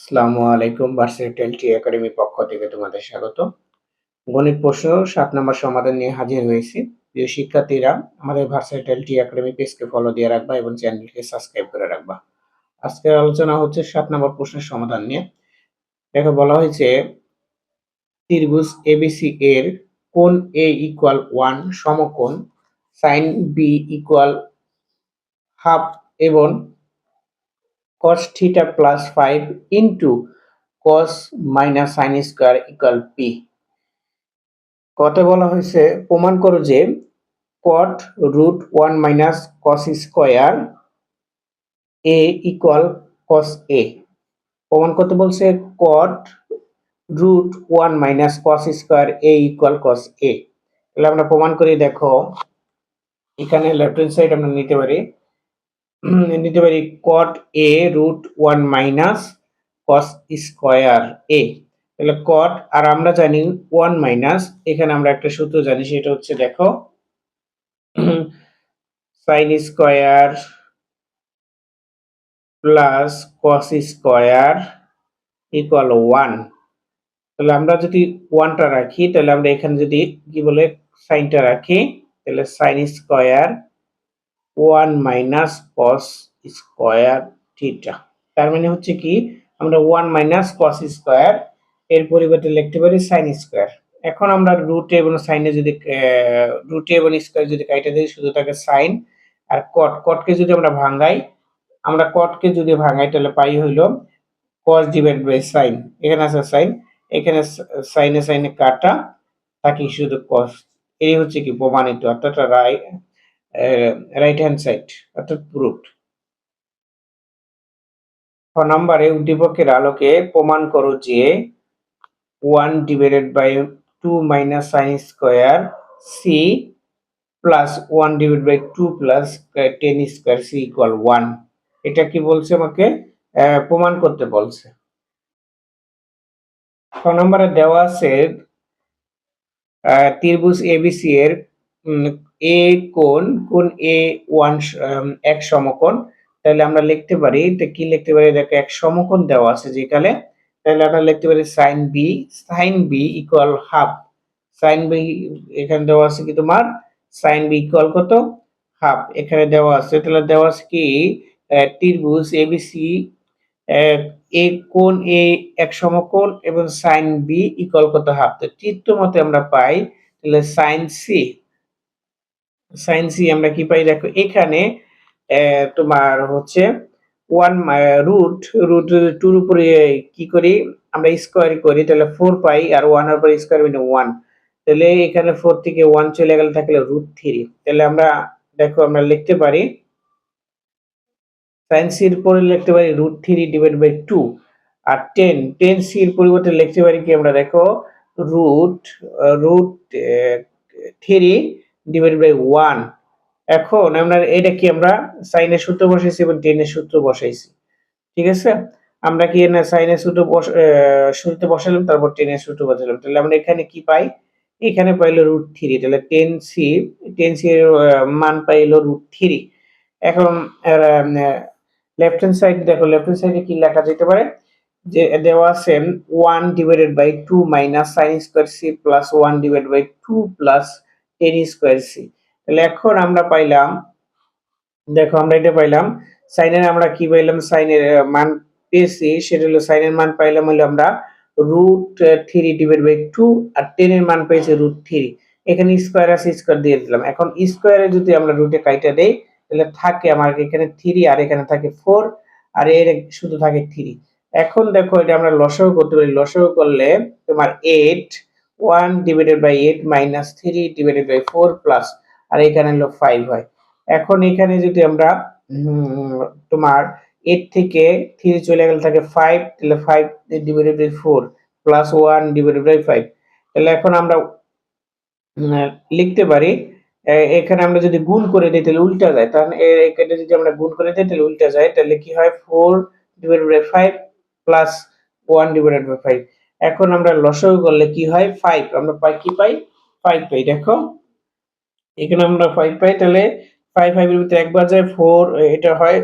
আসসালামু আলাইকুম ভার্সিটি টি একাডেমি পক্ষ থেকে তোমাদের স্বাগত। গণিত প্রশ্ন সাত নম্বর সমাধান নিয়ে হাজির হয়েছি। প্রিয় শিক্ষার্থীরা, আমাদের ভার্সিটি একাডেমি পেজকে ফলো দিয়ে রাখবা এবং চ্যানেলকে সাবস্ক্রাইব করে রাখবা। আজকের আলোচনা হচ্ছে সাত নম্বর প্রশ্নের সমাধান নিয়ে। দেখো, বলা হয়েছে, ত্রিভুজ এবিসি এর কোণ এ ইকুয়াল ওয়ান সমকোণ? সাইন বি ইকুয়াল হাফ এবং cos theta plus 5 into cos minus sin square equal p কত বলা হয়েছে প্রমাণ করো যে cot root 1 minus cos square a equal cos a প্রমাণ করতে বলছে cot root 1 minus cos square a equal cos a তাহলে আমরা প্রমাণ করি দেখো এখানে লেফট হ্যান্ড সাইড আমরা নিতে পারি নিতে পারি cot A root one minus cos square A তাহলে কট আর আমরা জানি ওয়ান মাইনাস এখানে আমরা একটা সূত্র জানি, সেটা হচ্ছে দেখো sine square plus cos square equal one তাহলে আমরা যদি ওয়ানটা রাখি, তাহলে আমরা এখানে যদি কি বলে সাইনটা রাখি, তাহলে sine square one minus cos square theta. তার মানে হচ্ছে কি, আমরা ওয়ান মাইনাস কস স্কোয়ার, এর পরিবর্তে লিখতে পারি সাইন স্কোয়ার। এখন আমরা রুটে এবং সাইনে যদি রুটে এবং স্কোয়ার যদি কাইটা দিই, শুধু থাকে সাইন। আর কট কটকে যদি আমরা ভাঙাই, আমরা কটকে যদি ভাঙাই, তাহলে পাই হইল কস ডিভাইড বাই সাইন। এখানে আছে সাইন, এখানে সাইনে সাইনে কাটা থাকি শুধু কস এই হচ্ছে কি প্রমাণিত। অর্থাৎ রাই রাইট হ্যান্ড সাইড অর্থাৎ প্রুফড ছ নম্বরে উদ্দীপকের আলোকে প্রমাণ করো যে one divided by two minus sine square C plus one divide by two plus tan square C equal one এটা কি বলছে আমাকে? প্রমাণ করতে বলছে। ছ নম্বরে দেওয়া আছে ত্রিভুজ এবিসি এর এ কোন কোন এ ওয়ান এক সমকোণ, তাহলে আমরা লিখতে পারি, তো কি লিখতে পারি? দেখো, এক সমকোণ দেওয়া আছে যেখানে, তাহলে আমরা লিখতে পারি sine B sine B equal half sine B এখানে দেওয়া আছে কি তোমার? সাইন বি ইকুয়াল কত? হাফ এখানে দেওয়া আছে, তাহলে দেওয়া আছে কি? ত্রিভুজ এবিসি এ কোণ এ এক সমকোণ এবং সাইন বি ইকুয়াল কত হাফ তো চিত্র মতে আমরা পাই, তাহলে সাইন সি সাইন সি আমরা কি পাই? দেখো, এখানে তোমার হচ্ছে ওয়ান রুট রুট টুর উপরে কি করি? আমরা স্কোয়ার করি, তাহলে ফোর পাই, আর ওয়ানের উপরে স্কোয়ার মানে ওয়ান তাহলে এখানে ফোর থেকে ওয়ান চলে গেলে থাকলে রুট থ্রি তাহলে আমরা, দেখো, আমরা লিখতে পারি, সাইন সির পরে লিখতে পারি root three divide by two R tan tan সির পরিবর্তে লিখতে পারি কি আমরা? দেখো root root three divide by one এখন আমরা এটা কি আমরা সাইনের সূত্র বসাইছি এবং টেনের সূত্র বসাইছি। ঠিক আছে? আমরা কি না সাইনের সূত্র শুরুতে বসালাম তারপর টেনের সূত্র বসালাম তাহলে আমরা এখানে কি পাই? এখানে পাইলো রুট থ্রি তাহলে টেন সি টেন সি এর মান পাইলো রুট থ্রি এখন লেফট হ্যান্ড সাইড দেখো লেফট হ্যান্ড সাইডে কি লেখা যেতে পারে? যে দেওয়া আছে one divided by two minus sine square C plus one divide by two plus tan square C তাহলে এখন আমরা পাইলাম, দেখো আমরা এটা পাইলাম সাইনের আমরা কি পাইলাম? সাইনের মান পেয়েছি, সেটা হলো সাইনের মান পাইলাম হলো আমরা root three divide by two R tan এর মান পেয়েছি রুট থ্রি এখানে স্কোয়ার আছে স্কোয়ার দিয়ে দিলাম। এখন স্কোয়ারে যদি আমরা রুটে কাইটা দেই, তাহলে থাকে আমার এখানে থ্রি আর এখানে থাকে ফোর আর এর শুধু থাকে থ্রি এখন দেখো এটা আমরা লসাগু করতে পারি। লসাগু করলে তোমার eight one divided by eight minus three divided by four plus আর এখানে হলো ফাইভ হয়। এখন এখানে যদি আমরা তোমার এইট থেকে থ্রি চলে গেলে থাকে ফাইভ তাহলে five divided by four plus one divided by five তাহলে এখন আমরা লিখতে পারি এখানে আমরা যদি গুণ করে দিই তাহলে উল্টা যায়। তাহলে এখানে যদি আমরা গুণ করে দিই তাহলে উল্টা যায়। তাহলে কি হয়? Four divided by five plus one divided by five এখন আমরা লসাগু করলে কি হয়? ফাইভ আমরা পাই কি পাই? ফাইভ পাই, দেখো। এখানে আমরা ফাইভ পাই, তাহলে ফাইভ ফাইভের ভিতরে একবার যায় ফোর এটা হয়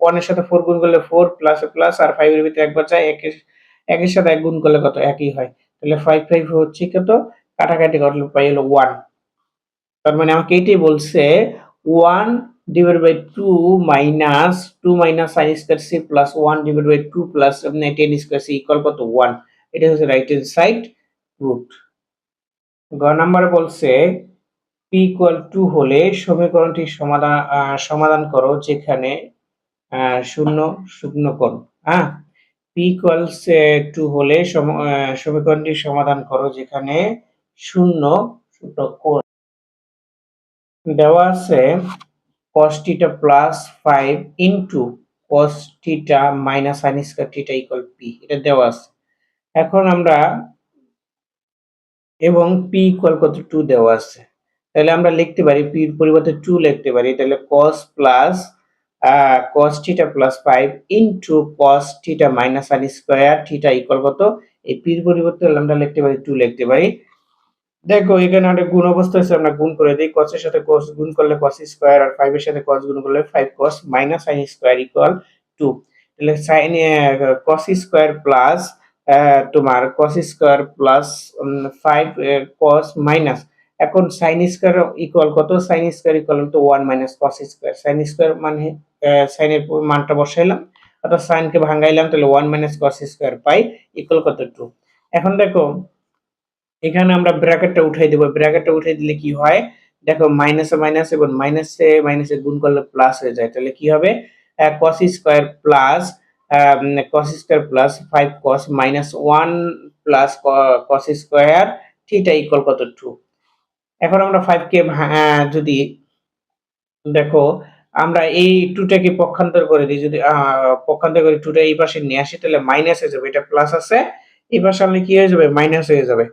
ওয়ানের সাথে ফোর গুণ করলে ফোর প্লাস প্লাস আর ফাইভের ভিতরে একবার যায় একের একের সাথে এক গুণ করলে কত? একই হয়। তাহলে ফাইভ ফাইভ হচ্ছে কত? কাটাকাটি করলে পাই হলো ওয়ান তার মানে আমাকে এটাই বলছে one divide by two minus two minus sine square C plus one divide by two plus tan square C equal কত ওয়ান এটা হচ্ছে রাইট হ্যান্ড সাইড রুট গ নাম্বারে বলছে পি ইকুয়াল টু হলে সমীকরণটি সমাধান সমাধান করো যেখানে শূন্য শূন্য কোণ হ্যাঁ পি ইকুয়ালস টু হলে সমীকরণটি সমাধান করো যেখানে শূন্য শূন্য কোণ। দেওয়া আছে cos theta plus five into cos theta minus sine square theta equal P এটা দেওয়া আছে। এখন আমরা এবং পি ইকুয়াল কত? টু দেওয়া আছে। তাহলে আমরা লিখতে পারি পির পরিবর্তে টু লিখতে পারি, তাহলে cos plus cos theta plus five into cos theta minus sine square theta equal কত? এই পির পরিবর্তে আমরা লিখতে পারি টু লিখতে পারি। দেখো, এখানে একটা গুণ অবস্থা আছে আমরা গুণ করে দিই। এর সাথে cos গুণ করলে cos স্কয়ার আর 5 এর সাথে cos গুণ করলে 5 cos minus sin square equal 2 তাহলে sin cos স্কয়ার প্লাস তোমার cos square plus 5 cos minus এখন sin স্কয়ার ইকুয়াল কত? sin স্কয়ার ইকুয়াল তো 1 minus cos square sin square মানে এর মানটা বসাইলাম, অর্থাৎ sin কে ভাঙাইলাম তাহলে 1 মাইনাস cos স্কয়ার পাই ইকুয়াল কত 2 এখন দেখো এখানে আমরা ব্র্যাকেটটা উঠাই দেব। ব্র্যাকেটটা উঠাই দিলে কি হয়? দেখো মাইনাসে মাইনাস এবং মাইনাসে মাইনাসে গুণ করলে প্লাস হয়ে যায়। তাহলে কি হবে? cos square plus cos square plus 5 cos minus 1 plus cos square theta equal কত? 2 এখন আমরা 5 কে ভা- যদি দেখো, আমরা এই টুটাকে পক্ষান্তর করে দিই। যদি পক্ষান্তর করে টুটা এই পাশে নিয়ে আসি, তাহলে মাইনাস হয়ে যাবে। এটা প্লাস আছে, এই পাশে আনলে কি হয়ে যাবে? মাইনাস হয়ে যাবে।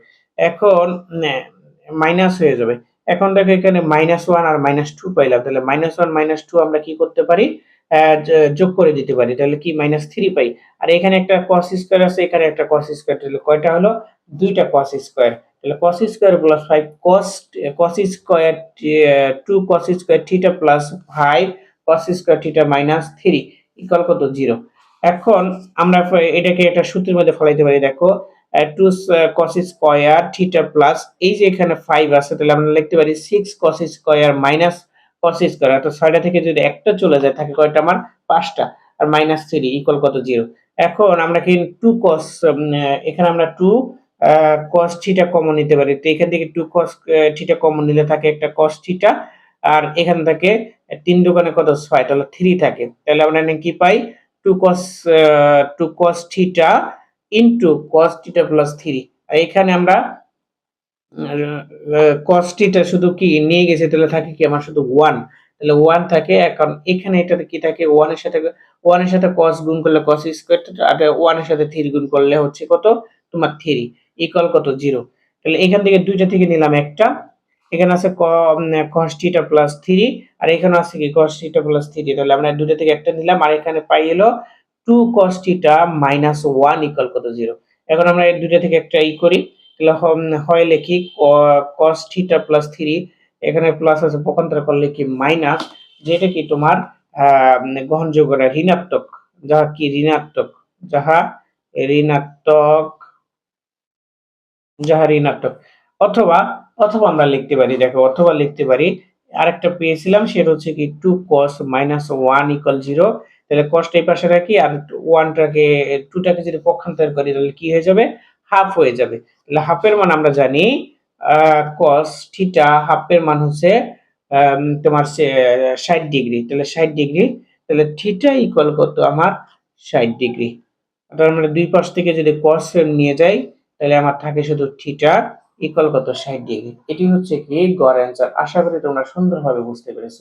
এখন মাইনাস হয়ে যাবে। এখন দেখো এখানে মাইনাস ওয়ান আর মাইনাস টু পাইলাম। তাহলে মাইনাস ওয়ান মাইনাস টু আমরা কি করতে পারি? যোগ করে দিতে পারি। তাহলে কি মাইনাস থ্রি পাই? আর এখানে একটা কস স্কোয়ার আছে, এখানে একটা কস স্কোয়ার তাহলে কয়টা হলো? দুইটা কস স্কোয়ার তাহলে cos square plus five cos cos square two cos square theta plus five cos square theta minus three equal কত? জিরো এখন আমরা এটাকে একটা সূত্রের মধ্যে ফলাইতে পারি। দেখো two cos square theta plus এই যে এখানে ফাইভ আছে, তাহলে আমরা লিখতে পারি six cos square minus cos square অর্থাৎ ছয়টা থেকে যদি একটা চলে যায়, থাকে কয়টা আমার? পাঁচটা, আর মাইনাস থ্রি ইকুয়াল কত? জিরো এখন আমরা কি টু কস এখানে আমরা টু কস থিটা কমন নিতে পারি। তো এখান থেকে টু কস থিটা কমন নিলে থাকে একটা কস থিটা আর এখান থেকে তিন দোকানে কত? ছয়, তাহলে থ্রি থাকে। তাহলে আমরা কি পাই? Two cos two cos theta into cos theta plus three আর এখানে আমরা কস থিটা শুধু কি নিয়ে গেছে, তাহলে থাকে কি আমার শুধু ওয়ান তাহলে ওয়ান থাকে, এখন এখানে এটাতে কি থাকে? ওয়ানের সাথে ওয়ানের সাথে কস গুণ করলে কস স্কোয়ার আর ওয়ানের সাথে থ্রি গুণ করলে হচ্ছে কত? তোমার থ্রি ইকুয়াল কত? জিরো তাহলে এখান থেকে দুইটা থেকে নিলাম একটা। এখানে আছে কস থিটা প্লাস থ্রি আর এখানে আছে কি? কস থিটা প্লাস থ্রি তাহলে আমরা দুইটা থেকে একটা নিলাম, আর এখানে পাই এলো two cos theta minus one equal কত জিরো এখন আমরা এই থেকে একটা ই করি, তাহলে হয় লিখি কস থিটা প্লাস থ্রি এখানে প্লাস আছে, পক্ষান্তর করলে কি মাইনাস যেটা কি তোমার গ্রহণযোগ্য ঋণাত্মক, যাহা কি ঋণাত্মক, যাহা ঋণাত্মক যাহা ঋণাত্মক, অথবা অথবা আমরা লিখতে পারি, দেখো, অথবা লিখতে পারি, আরেকটা পেয়েছিলাম, সেটা হচ্ছে কি two cos minus one equal zero তাহলে কসটা এই পাশে রাখি আর ওয়ানটাকে টুটাকে যদি পক্ষান্তর করি, তাহলে কি হয়ে যাবে? হাফ হয়ে যাবে। তাহলে হাফের মান আমরা জানি কস থিটা হাফের মান হচ্ছে তোমার ষাট ডিগ্রি তাহলে ষাট ডিগ্রি তাহলে থিটা ইকুয়াল কত আমার? ষাট ডিগ্রি অর্থাৎ আমরা দুই পাশ থেকে যদি কস নিয়ে যাই, তাহলে আমার থাকে শুধু থিটা ইকুয়াল কত? ষাট ডিগ্রি এটি হচ্ছে কি গড় অ্যান্সার আশা করি তোমরা সুন্দরভাবে বুঝতে পেরেছ।